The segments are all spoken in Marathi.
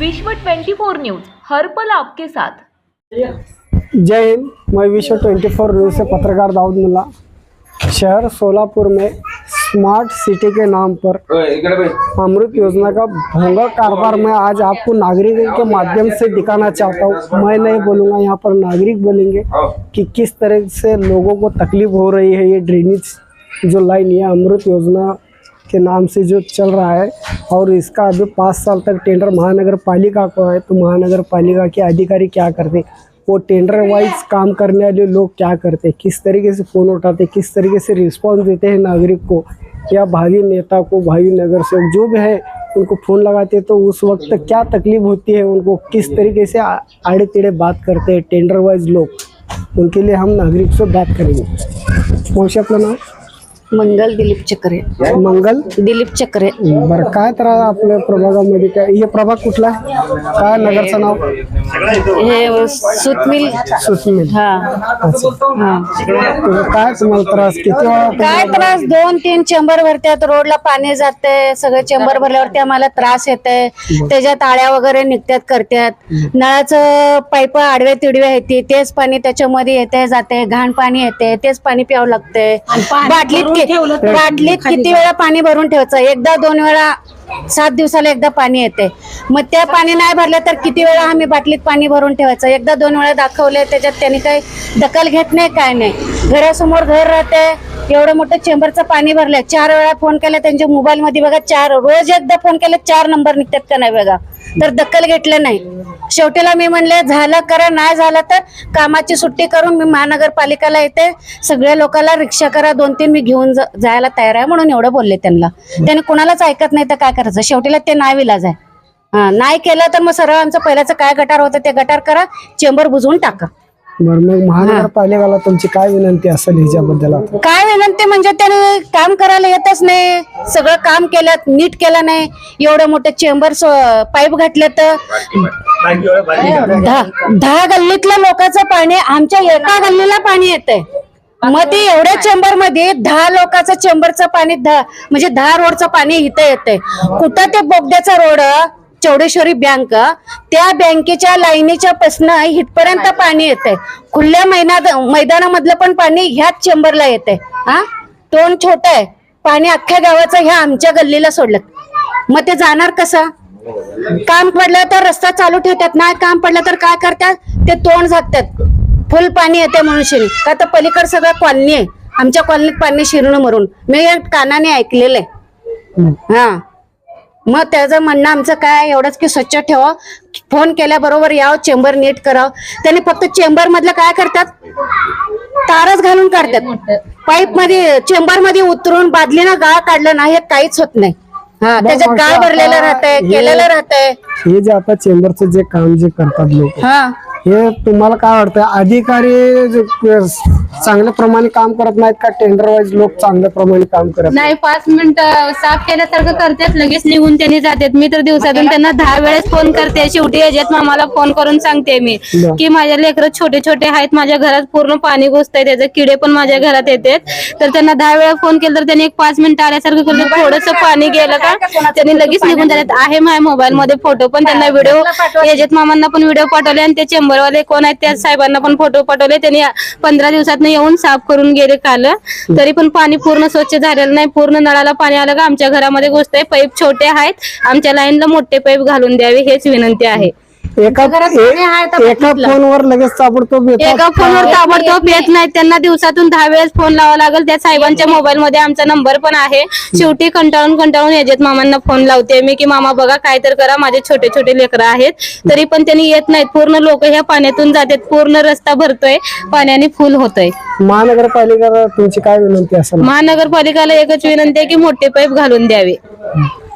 विश्व 24 न्यूज़ हर पल आपके साथ. जय हिंद मैं विश्व 24 न्यूज़ से पत्रकार दाऊद मुल्ला. शहर सोलापुर में स्मार्ट सिटी के नाम पर अमृत योजना का भोंगा कारोबार मैं आज आपको नागरिकों के माध्यम से दिखाना चाहता हूँ. मैं नहीं बोलूँगा यहाँ पर नागरिक बोलेंगे हो. कि किस तरह से लोगों को तकलीफ़ हो रही है ये ड्रेनेज जो लाइन है अमृत योजना के नाम से जो चल रहा है और इसका अभी पाँच साल तक टेंडर महानगर पालिका को है तो महानगर पालिका के अधिकारी क्या करते? वो टेंडर वाइज काम करने वाले लोग क्या करते? किस तरीके से फ़ोन उठाते? किस तरीके से रिस्पॉन्स देते हैं नागरिक को? या भावी नेता को, भावी नगर सेवक जो भी है, उनको फ़ोन लगाते तो उस वक्त क्या तकलीफ़ होती है उनको? किस तरीके से आड़े टेढ़े बात करते हैं टेंडर वाइज लोग? उनके लिए हम नागरिक से बात करेंगे। मौशी आपलं नाव मंगल दिलीप चक्रे. मंगल? दिलीप चक्रे. बरं काय तर आपल्या प्रभागामध्ये काय हे प्रभाग कुठला? आहे काय नगरचं नाव? हे सुतमिल. सुस्मिल हा. अच्छा. हा. तर काय तुम्हाला त्रास? किती वेळा काय त्रास? दोन तीन चेंबर भरतात रोडला पाणी जाते सगळे चेंबर भरल्यावरती आम्हाला त्रास येते त्याच्यात आळ्या वगैरे निघतात करतात नळाचं पाईप आडवे तिडवे येते तेच पाणी त्याच्यामध्ये येते जाते घाण पाणी येते तेच पाणी प्यावं लागते बाटलीत बाटलीत किती वेळा पाणी भरून ठेवायचं? एकदा दोन वेळा सात दिवसाला एकदा पाणी येते. मग त्या पाणी नाही भरलं तर किती वेळा आम्ही बाटलीत पाणी भरून ठेवायचं? एकदा दोन वेळा दाखवले त्याच्यात त्यांनी काही दखल घेत नाही काय नाही. घरासमोर घर राहते एवढं मोठं चेंबरचं पाणी भरलंय. चार वेळा फोन केला त्यांच्या मोबाईल मध्ये बघा चार रोज एकदा फोन केला चार नंबर निघतात का नाही बघा? तर दखल घेतलं नाही. शेवटीला मी म्हणले झालं करा नाही झालं तर कामाची सुट्टी करून मी महानगरपालिकेला येते. सगळ्या लोकांना रिक्षा करा दोन तीन मी घेऊन जायला तयार आहे. म्हणून एवढं बोलले त्यांना. त्याने कुणालाच ऐकत नाही तर काय करायचं? शेवटीला ते नाही विलाज आहे. नाही केलं तर मग सरळ आमचं पहिल्याचं काय गटार होतं ते गटार करा चेंबर बुजवून टाका. बरं मग महानगरपालिकेला तुमची काय विनंती असेल ह्याच्याबद्दल आता? काय विनंती म्हणजे त्याने काम करायला येतच नाही. सगळं काम केलं नीट केलं नाही. एवढं मोठं चेंबर पाईप घातले तर दहा दहा गल्लीतल्या लोकांचं पाणी आमच्या एका गल्लीला पाणी येतंय. मग ते एवढ्या चेंबरमध्ये दहा लोकांचं चेंबरचं पाणी दहा म्हणजे दहा रोडचं पाणी इथं येतंय. कुठं ते बोगद्याचा रोड चौडेश्वरी बँक त्या बँकेच्या लाईनीच्या पासन इथपर्यंत पाणी. येतंय. खुल्या मैदान मैदानामधलं पण पाणी ह्याच चेंबरला येतंय. हा? तोंड छोट आहे. पाणी अख्ख्या गावाचं ह्या आमच्या गल्लीला सोडलं मग ते जाणार कसं? काम पडलं तर रस्ता चालू ठेवतात. नाही काम पडलं तर काय करतात? ते तोंड झाकतात. फुल पाणी येते म्हणून शिरी का तर पलीकड सगळं कॉलनी आहे. आमच्या कॉलनीत पाणी शिरून मरून. मी कानाने ऐकलेलं आहे हा. मग त्याचं म्हणणं आमचं काय एवढंच की स्वच्छ ठेवा. फोन केल्याबरोबर याव चेंबर नीट करावं. त्यांनी फक्त चेंबर मधलं काय करतात? तारच घालून काढतात. पाईपमध्ये चेंबरमध्ये उतरून बादलीनं गाळ काढलं ना हे काहीच होत नाही. हा त्याच्यात गाळ भरलेलं राहतंय केलेलं राहतंय. हे जे आता चेंबरचं जे काम जे करतात लोक हा. हे तुम्हाला काय वाटतं अधिकारी जे चांगल्या प्रमाणे काम करत नाहीत का? टेंडर वाईज लोक चांगल्या प्रमाणे काम करत नाही पाच मिनिटं साफ केल्यासारखं करतात. लगेच निघून त्यांनी जातात. मी तर दिवसातून त्यांना दहा वेळेस फोन करते. शेवटी याच्यात मामाला फोन करून सांगते मी. की माझ्या लेकरं छोटे छोटे आहेत. माझ्या घरात पूर्ण पाणी घुसतंय. त्याचे किडे पण माझ्या घरात येतात. तर त्यांना दहा वेळा फोन केला तर त्यांनी एक पाच मिनिटं आल्यासारखं करतात थोडस पाणी गेलं का? त्यांनी लगेच निघून जातात. आहे माझ्या मोबाईल मध्ये फोटो पण. त्यांना व्हिडिओ याच्यात मामांना पण व्हिडिओ पाठवले आणि ते चेंबरवाले कोण आहेत त्या साहेबांना पण फोटो पाठवले. त्यांनी पंधरा दिवसात येऊन साफ करून गेले काल. तरी पण पाणी पूर्ण स्वच्छ झालेलं नाही. पूर्ण नळाला पाणी आलं का आमच्या घरामध्ये गोष्ट आहे पाईप छोटे आहेत. आमच्या लाईनला मोठे पाईप घालून द्यावे हेच विनंती आहे. एका एका फोनवर लगेच ताबडतोब येतात. एका फोनवर ताबडतोब येत नाही त्यांना दिवसातून दहा वेळेस फोन लावा लागेल. त्या साहेबांच्या मोबाईल मध्ये आमचा नंबर पण आहे. शेवटी कंटाळून कंटाळून याच्यात मामांना फोन लावते. मी की मामा बघा काय तर करा. माझे छोटे छोटे लेकरं आहेत. तरी पण त्यांनी येत नाहीत. पूर्ण लोक ह्या पाण्यातून जातात. पूर्ण रस्ता भरतोय. पाण्याने फुल होतोय. महानगरपालिकेला तुमची काय विनंती असेल? महानगरपालिकेला एकच विनंती आहे की मोठे पाईप घालून द्यावे.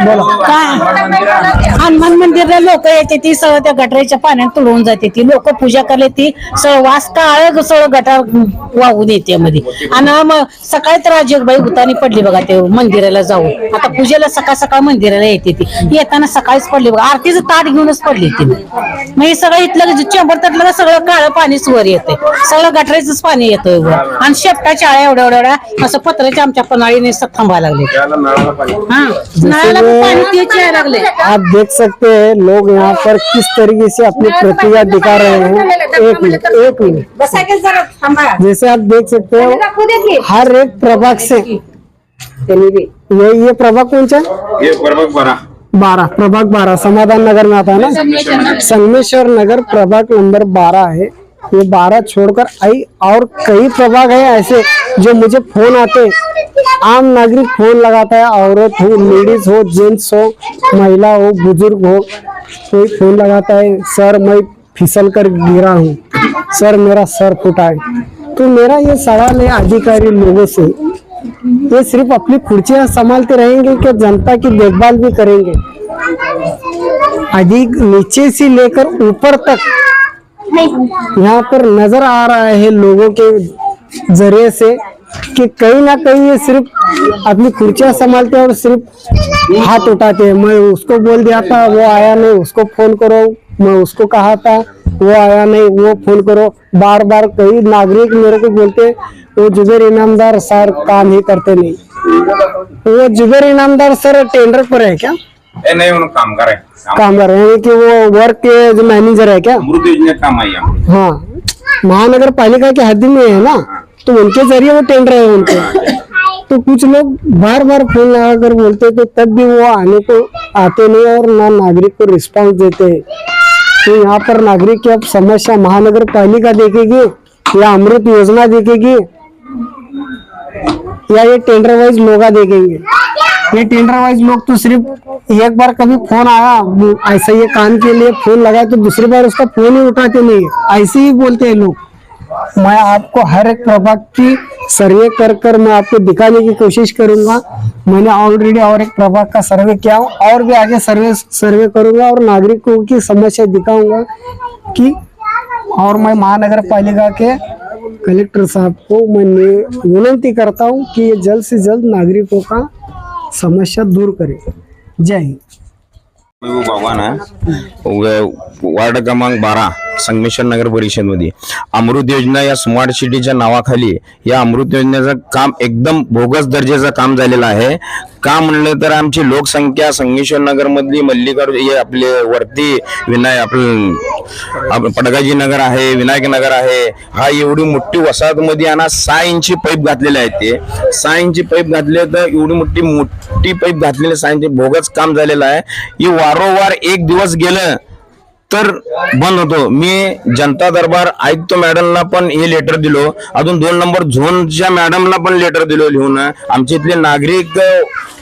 काय? हनुमान मंदिरला लोक येते ती सगळं त्या गटराच्या पाण्यात तुडवून जाते. ती लोक पूजा करले ती सगळं वास काळ सगळं गटार वाहून येते मध्ये. आणि मग सकाळी तर आज बाई उतानी पडली बघा ते मंदिराला जाऊन. आता पूजेला सकाळ सकाळ मंदिराला येते ती. येताना सकाळीच पडली बघा. आरतीचं ताट घेऊनच पडली ती. मग हे सगळं इथलं चेंबर तटलं सगळं काळं पाणीच वर येते सगळं गटराचंच पाणी येतोय वर. आणि शेपटाच्या आळ्या एवढ्या एवढ्या असं पत्र्याच्या आमच्या पनाळीने थांबायला लागले. हा नळाला आप देख सकते हैं लोग यहाँ पर किस तरीके से अपनी प्रतिभा दिखा रहे हैं। एक मिनट एक मिनट। जैसे आप देख सकते हो हर एक प्रभाग से ये ये प्रभाग कौन सा ये प्रभाग बरा बारह प्रभाग बारह। समाधान नगर में आता है ना? संगमेश्वर नगर प्रभाग नंबर बारह है। ये बारह छोड़कर आई और कई प्रभाग है ऐसे। जो मुझे फ़ोन आते हैं। आम नागरिक फ़ोन लगाता है औरत हो लेडीज़ हो जेंट्स हो महिला हो बुज़ुर्ग हो कोई फ़ोन लगाता है सर मैं फिसल कर गिरा हूँ। सर मेरा सर फूटा है। तो मेरा ये सवाल है अधिकारी लोगों से। ये सिर्फ़ अपनी कुर्सियाँ संभालते रहेंगे कि जनता की देखभाल भी करेंगे? अधिक नीचे से लेकर ऊपर तक यहाँ पर नज़र आ रहा है लोगों के ज़रिए से कि कहीं ना कहीं ये सिर्फ़ अपनी कुर्सियाँ संभालते हैं और सिर्फ़ हाथ उठाते हैं। मैं उसको बोल दिया था वो आया नहीं उसको फ़ोन करो। मैं उसको कहा था वो आया नहीं वो फ़ोन करो। बार बार कई नागरिक मेरे को बोलते हैं, वो जुबेर इनामदार सर काम ही करते नहीं। वो जुबेर इनामदार सर टेंडर पर है क्या? नहीं उन्होंने काम करे काम काम कर रहे हैं कि वो वर्क के जो मैनेजर है क्या? अमृत योजना काम आई हाँ। महानगर पालिका के हद में है ना? तो उनके ज़रिए वो टेंडर है उनके। तो कुछ लोग बार बार फ़ोन लगा कर बोलते तो तब भी वो आने को आते नहीं और ना नागरिक को रिस्पांस देते हैं। तो यहाँ पर नागरिक की अब समस्या महानगर पालिका देखेगी या अमृत योजना देखेगी या ये टेंडर वाइज लोग देखेंगे। ये टेंडर वाइज लोग तो सिर्फ़ एक बार कभी फ़ोन आया, ऐसा ये काम के लिए फ़ोन लगा तो दूसरी बार उसका फ़ोन ही उठाते नहीं ऐसे ही बोलते हैं लोग। मैं आपको हर एक प्रभाग की सर्वे कर कर मैं आपको दिखाने की कोशिश करूँगा। मैंने ऑलरेडी और एक प्रभाग का सर्वे किया और भी आगे सर्वे सर्वे करूँगा और नागरिकों की समस्या दिखाऊँगा कि और मैं महानगर पालिका के कलेक्टर साहब को मैं विनंती करता हूँ कि ये जल्द से जल्द नागरिकों का समस्या दूर करें। जय हिंद। भगवान है। वार्ड क्रमांक बारा संगमेश्वर नगर परिषदमध्ये. अमृत योजना या स्मार्ट सिटीच्या नावाखाली या अमृत योजनेचं काम एकदम बोगस दर्जाचं काम झालेलं आहे. का म्हणलं तर आमची लोकसंख्या संगमेश्वर नगरमधली मल्लिकार्जुन हे आपले वरती विनायक आपलं पडगाजी नगर आहे विनायक नगर आहे. हा एवढी मोठी वसाहतमध्ये आणा यांना सहा इंची पाईप घातलेले आहेत ते. सहा इंची पाईप घातले तर एवढी मोठी मोठी पाईप घातलेली सहा इंची भोगच काम झालेलं आहे. ही वारंवार एक दिवस गेलं तर बंद होतो. मी जनता दरबार आयुक्त मॅडमला पण हे लेटर दिलो. अजून दोन नंबर झोनच्या मॅडमला पण लेटर दिलो लिहून. आमच्या इथले नागरिक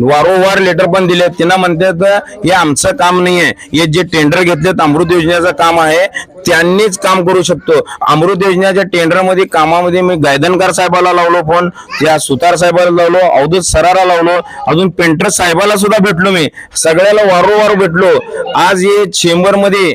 वारंवार लेटर पण दिले त्यांना म्हणतात हे आमचं काम नाही आहे हे जे टेंडर घेतलेत अमृत योजनेचं काम आहे त्यांनीच काम करू शकतो. अमृत योजनेच्या टेंडरमध्ये कामामध्ये मी गायदनकर साहेबाला लावलो फोन त्या सुतार साहेबाला लावलो अवधूत सरारा लावलो अजून पेंटर साहेबाला सुद्धा भेटलो मी. सगळ्याला वारंवार भेटलो. आज हे चेंबरमध्ये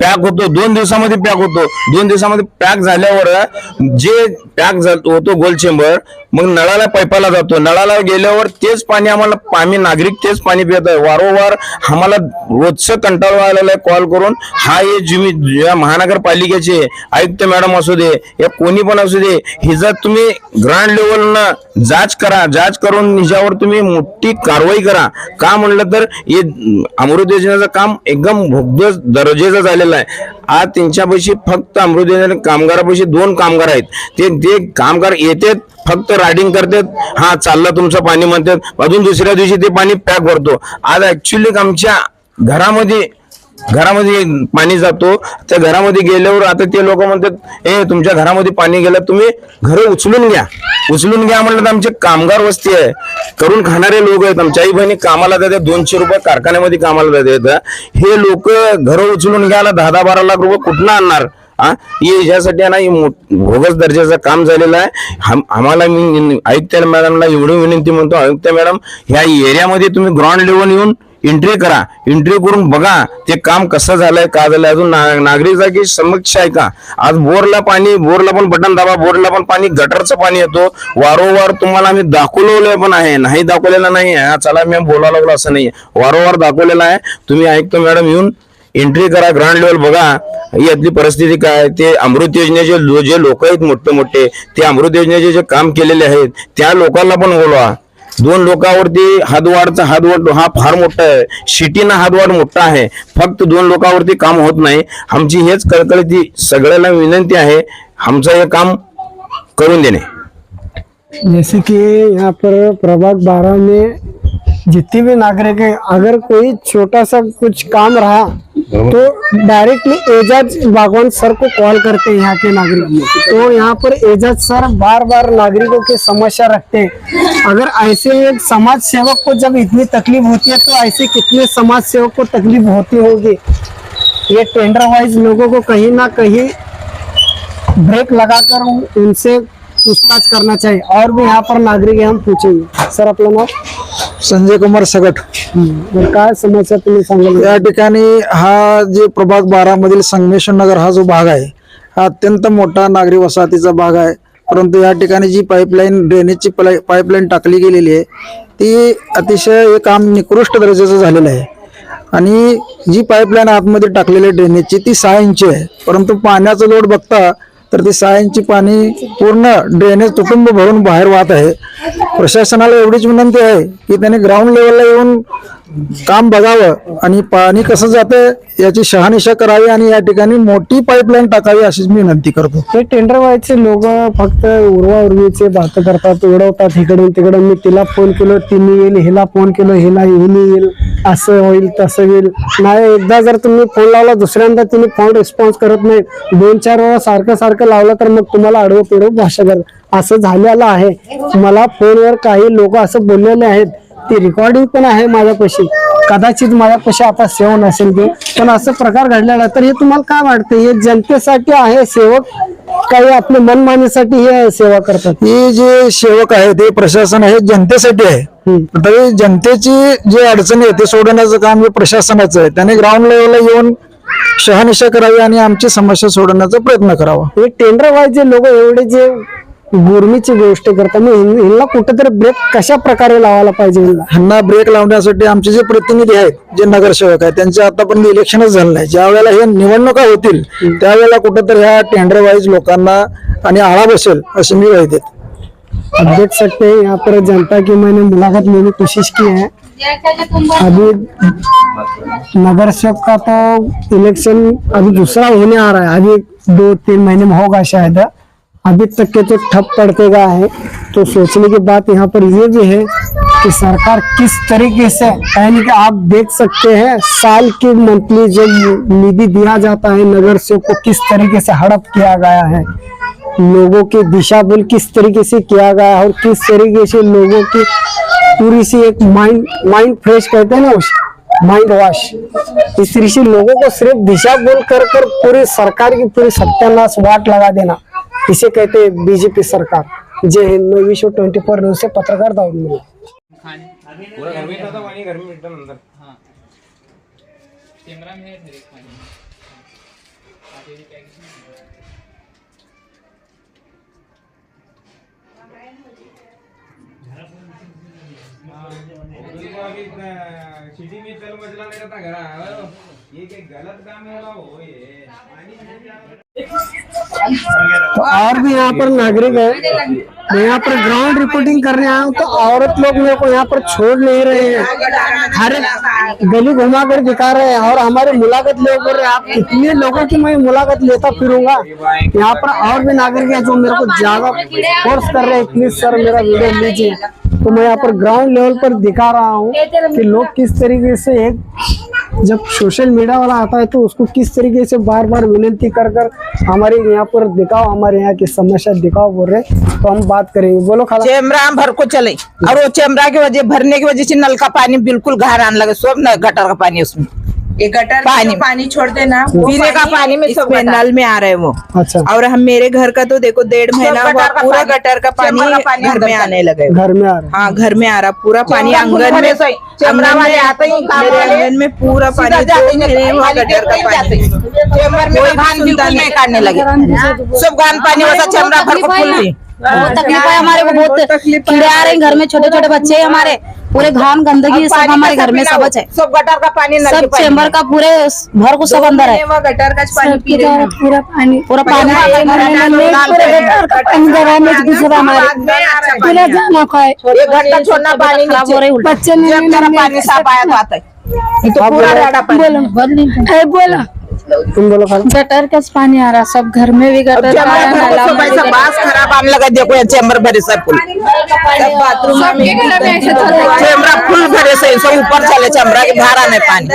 पॅक होतो दोन दिवसामध्ये पॅक होतो. दोन दिवसामध्ये पॅक झाल्यावर जे पॅक होतो गोल चेंबर मग नळाला पैपाला जातो. नळाला गेल्यावर तेच पाणी आम्हाला आम्ही नागरिक तेच पाणी पित आहे. वारंवार आम्हाला रोजचं कंटाळा आलेला आहे कॉल करून. हा हे जिमी या महानगरपालिकेचे आयुक्त मॅडम असू दे या कोणी पण असू दे हिचा तुम्ही ग्राउंड लेवलनं जाच करा जाच करून हिच्यावर तुम्ही मोठी कारवाई करा. का म्हणलं तर हे अमृत योजनेचं काम एकदम भोगद दर्जेचं झालेलं आहे. आज त्यांच्यापाशी फक्त अमृत योजने कामगारापाशी दोन कामगार आहेत. ते ते कामगार येतात फक्त रायडिंग करतात. हा चाललं तुमचं पाणी म्हणतात. अजून दुसऱ्या दिवशी ते पाणी पॅक भरतो. आज ऍक्च्युली आमच्या घरामध्ये घरामध्ये पाणी जातो त्या घरामध्ये गेल्यावर आता ते लोक म्हणतात ए तुमच्या घरामध्ये पाणी गेलं तुम्ही घर उचलून घ्या. उचलून घ्या म्हणलं तर आमचे कामगार वस्ती आहे. करून खाणारे लोक आहेत. आमच्या आई बहिणी कामाला जातात दोनशे रुपये कारखान्यामध्ये कामाला जातात. हे लोक घर उचलून घ्यायला दहा दहा बारा लाख रुपये कुठनं आणणार? हा हे याच्यासाठी ना भोगस दर्जाचं काम झालेलं आहे. आम्हाला मी आयुक्त मॅडमला एवढी विनंती म्हणतो आयुक्त मॅडम ह्या एरियामध्ये तुम्ही ग्राउंड लेवल येऊन एंट्री करा. एंट्री करून बघा ते काम कसं झालंय का झालंय अजून ना- नागरिकाची समक्ष आहे का? आज बोरला पाणी बोरला पण बटन दाबा बोरला पण पाणी गटरचं पाणी येतो. वारंवार तुम्हाला आम्ही दाखवलेलं पण आहे. नाही दाखवलेलं नाही आहे. चला मी बोलावं लागलो असं नाही वारंवार दाखवलेलं आहे. तुम्ही ऐकतो मॅडम येऊन एंट्री करा. ग्राउंड लेवल बघा. यातली परिस्थिती काय ते अमृत योजनेचे जे लोक आहेत मोठे मोठे ते अमृत योजनेचे जे काम केलेले आहेत त्या लोकांना पण बोलवा. दोन लोकांवरती हातवाडचा हातवाड हा फार मोठा आहे. शिटीना हातवाड मोठा आहे. फक्त दोन लोकांवरती काम होत नाही. आमची हेच कळकळीची सगळ्याला विनंती आहे. आमचं हे काम करून देणे. जैसे कि यहाँ पर प्रभाग बारह में जितने भी नागरिक है अगर कोई छोटा सा कुछ काम रहा तो डायरेक्टली एजाज बागवान सर को कॉल करते हैं यहाँ के नागरिक तो यहाँ पर एजाज सर बार बार नागरिकों की समस्या रखते हैं। अगर ऐसे एक समाज सेवक को जब इतनी तकलीफ़ होती है तो ऐसे कितने समाज सेवक को तकलीफ़ होती होगी? ये टेंडर वाइज लोगों को कहीं ना कहीं ब्रेक लगाकर उन- उनसे पूछताछ करना चाहिए। और भी यहाँ पर नागरिक हम पूछेंगे। सर, अपना नाव संजय कुमार सगट. बरं, काय समस्या तुम्ही सांगाल? या ठिकाणी हा जे प्रभाग बारा मधील संगमेश्वर नगर हा जो भाग आहे हा अत्यंत मोठा नागरी वसाहतीचा भाग आहे. परंतु या ठिकाणी जी पाईपलाईन ड्रेनेजची पाईपलाईन टाकली गेलेली आहे ती अतिशय हे काम निकृष्ट दर्जाचं झालेलं आहे. आणि जी पाईपलाईन आतमध्ये टाकलेली आहे ड्रेनेजची ती सहा इंची आहे. परंतु पाण्याचा लोड बघता तर ती सहा पाणी पूर्ण ड्रेनेज तुटुंब भरून बाहेर वाहत आहे. प्रशासनाला एवढीच विनंती आहे की त्यांनी ग्राउंड लेवलला येऊन काम बघावं आणि पाणी कसं जातं याची शहानिशा करावी आणि या ठिकाणी मोठी पाईपलाईन टाकावी अशीच मी विनंती करतो. हे टेंडर व्हायचे लोक फक्त उर्वा उर्वीचे बात करतात उडवतात इकडून तिकडून. मी तिला फोन केलो तिने येईल हिला फोन केलो हिला हिने येईल. असं होईल तसं होईल. नाही एकदा जर तुम्ही फोन लावला दुसऱ्यांदा तिने फोन रिस्पॉन्स करत नाही. दोन चार वेळा सारखं सारखं लावलं तर मग तुम्हाला आडवं पिडवं भाषा कर. असं झालेलं आहे. मला फोनवर काही लोक असं बोललेले आहेत. ती रेकॉर्डिंग पण आहे माझ्यापाशी. कदाचित माझ्यापाशी आता सेव नसेल ते. पण असं प्रकार घडलेला तर हे तुम्हाला काय वाटतं हे जनतेसाठी आहे सेवक? काही आपल्या मनमानीसाठी हे सेवा करतात? ही जे सेवक आहे ते प्रशासन आहे जनतेसाठी आहे. तरी जनतेची जी अडचणी आहे ते सोडवण्याचं काम हे प्रशासनाचं आहे. त्याने ग्राउंड लेवलला येऊन शहानिशा करावी आणि आमची समस्या सोडवण्याचा प्रयत्न करावा. हे टेंडर व्हायचे लोक एवढे जे गुरमीची गोष्ट करतात मग ह्यां- ह्यांना कुठेतरी ब्रेक कशा प्रकारे लावायला पाहिजे ह्यांना? ह्यांना ब्रेक लावण्यासाठी आमचे जे प्रतिनिधी आहेत जे नगरसेवक आहेत त्यांचे आतापर्यंत इलेक्शनच झालं नाही. ज्या वेळेला हे निवडणुका होतील त्यावेळेला कुठेतरी ह्या टेंडर वाईज लोकांना आणि आळा बसेल अशी मी ग्वाही देतो. आप देख सकते हैं यहाँ पर जनता की मैंने मुलाकात लेने की कोशिश की है. अभी नगर सेवक का तो इलेक्शन अभी दूसरा होने आ रहा है. अभी दो तीन महीने में होगा शायद. अभी तक के तो ठप पड़ते गया है तो सोचने की बात यहाँ पर ये भी है कि सरकार किस तरीके से, यानी कि आप देख सकते हैं, साल की मंथली जो निधि दिया जाता है नगर सेवक को किस तरीके से हड़प किया गया है, लोगों की दिशा बुल किस तरीके से किया गया है, और किस तरीके से लोगों की पूरी सी एक माइंड माइंड फ्रेश कहते हैं ना उस माइंड वॉश इस तरीके से लोगों को सिर्फ़ दिशा बोल कर कर पूरी सरकार की पूरी सत्यानाश वाट लगा देना। इसे कहते हैं बीजेपी सरकार जय हिंद मैं विश्व ट्वेंटी फोर न्यूज से पत्रकार दाऊद मिला। सिटी में चल मचला नहीं रहता घर ये क्या गलत काम है हो ये तो और भी यहाँ पर नागरिक है। मैं यहाँ पर ग्राउंड रिपोर्टिंग करने आया हूँ तो औरत लोग मेरे को यहाँ पर छोड़ नहीं रहे हैं। हर गली घुमा कर दिखा रहे हैं, और हमारी मुलाकात ले कर रहे हैं आप इतने लोगों की मैं मुलाकात लेता फिरूँगा। यहाँ पर और भी नागरिक हैं जो मेरे को ज़्यादा फोर्स कर रहे हैं। प्लीज़ सर मेरा वीडियो लीजिए। तो मैं यहाँ पर ग्राउंड लेवल पर दिखा रहा हूँ कि लोग किस तरीके से एक जब सोशल मीडिया वाला आता है तो उसको किस तरीके से बार बार विनती कर कर हमारे यहाँ पर दिखाओ, हमारे यहाँ की समस्या दिखाओ बोल रहे तो हम बात करेंगे। बोलो खाला। हम भर को चले। और वो चेमरा की वजह, भरने की वजह से नल का पानी बिल्कुल घर आने लगे, सब गटर का पानी उसमें। ये गटर पानी पानी छोड़ ना पीने का पानी में इसमें नल में आ रहा है वो। अच्छा। और हम मेरे घर का तो देखो डेढ़ महीना हुआ पूरा गटर का पानी घर में आने लगे घर में आ रहा हाँ। घर में आ रहा पूरा पानी आँगन में आँगन में आते ही मेरे आँगन में पूरा पानी गटर का पानी। कोई भी सुनता नहीं। काटने लगे। सब गान पानी वैसा चमड़ा भर को फूल दी बहुत तकलीफ़ है हमारे को बहुत कीड़े आ रहे हैं घर में छोटे छोटे बच्चे हैं हमारे। पूरे घाम गंदगी सब हमारे घर में सब है सब गटर का पानी सब चेम्बर का पूरे घर को सब अंदर है। गटर का पानी पी रहे हैं। पूरा पानी। पूरा पानी पूरा जाना खाए एक घंटा छोड़ना पानी खराब हो रही नीचे उल्टा। पानी साफ़ आया तो आता है। ये तो पूरा राडा पानी। बोला। तुम बोलो खाला गटर का पानी आ रहा सब घर में भी गटर है। बांस खराब आने लगा देखो ये चेम्बर भरे सब फुल। बाथरूम में चेम्बरा फुल भरे से सब ऊपर चले चेम्बरा के बाहर आने पानी।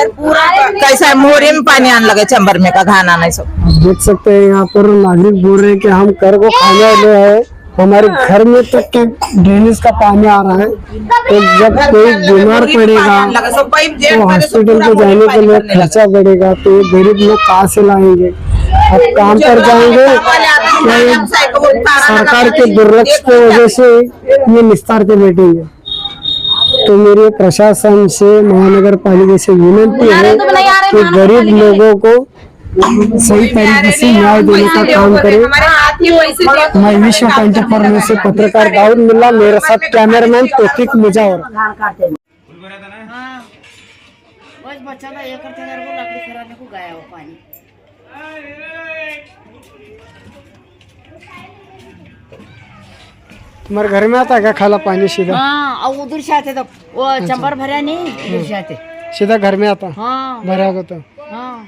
कैसा है मोरे में पानी आने लगे चेम्बर में का घाना नहीं सब। देख सकते हैं यहाँ पर नागरिक बोल रहे हैं कि हम कर को खाने वाले हैं हमारे घर में तक के ड्रेनेज का पानी आ रहा है? तो जब कोई बीमार पड़ेगा पाइप जेब तो हॉस्पिटल को जाने के लिए खर्चा बढ़ेगा तो ये गरीब लोग कहाँ से लाएँगे? अब काम पर जाएँगे सरकार के दुर्लक्ष की वजह से ये निस्तार के बैठेंगे। तो मेरे प्रशासन से महानगर पालिका से विनती है कि गरीब लोगों को सही तरीके से न्याय देने का काम करें। मैं विश्व ट्वेंटी फोर में से पत्रकार दाऊद मिल्ला मेरे साथ कैमरामैन तोफिक मुजावर बस बच्चा था एक करते घर को लकड़ी खराने को गया वो पानी। तुम्हारे घर में आता क्या खाला पानी सीधा? हाँ उधर से आते तो वो चंबर भरा नहीं उधर से आते। सीधा घर में आता? हाँ। भरा को तो। हाँ।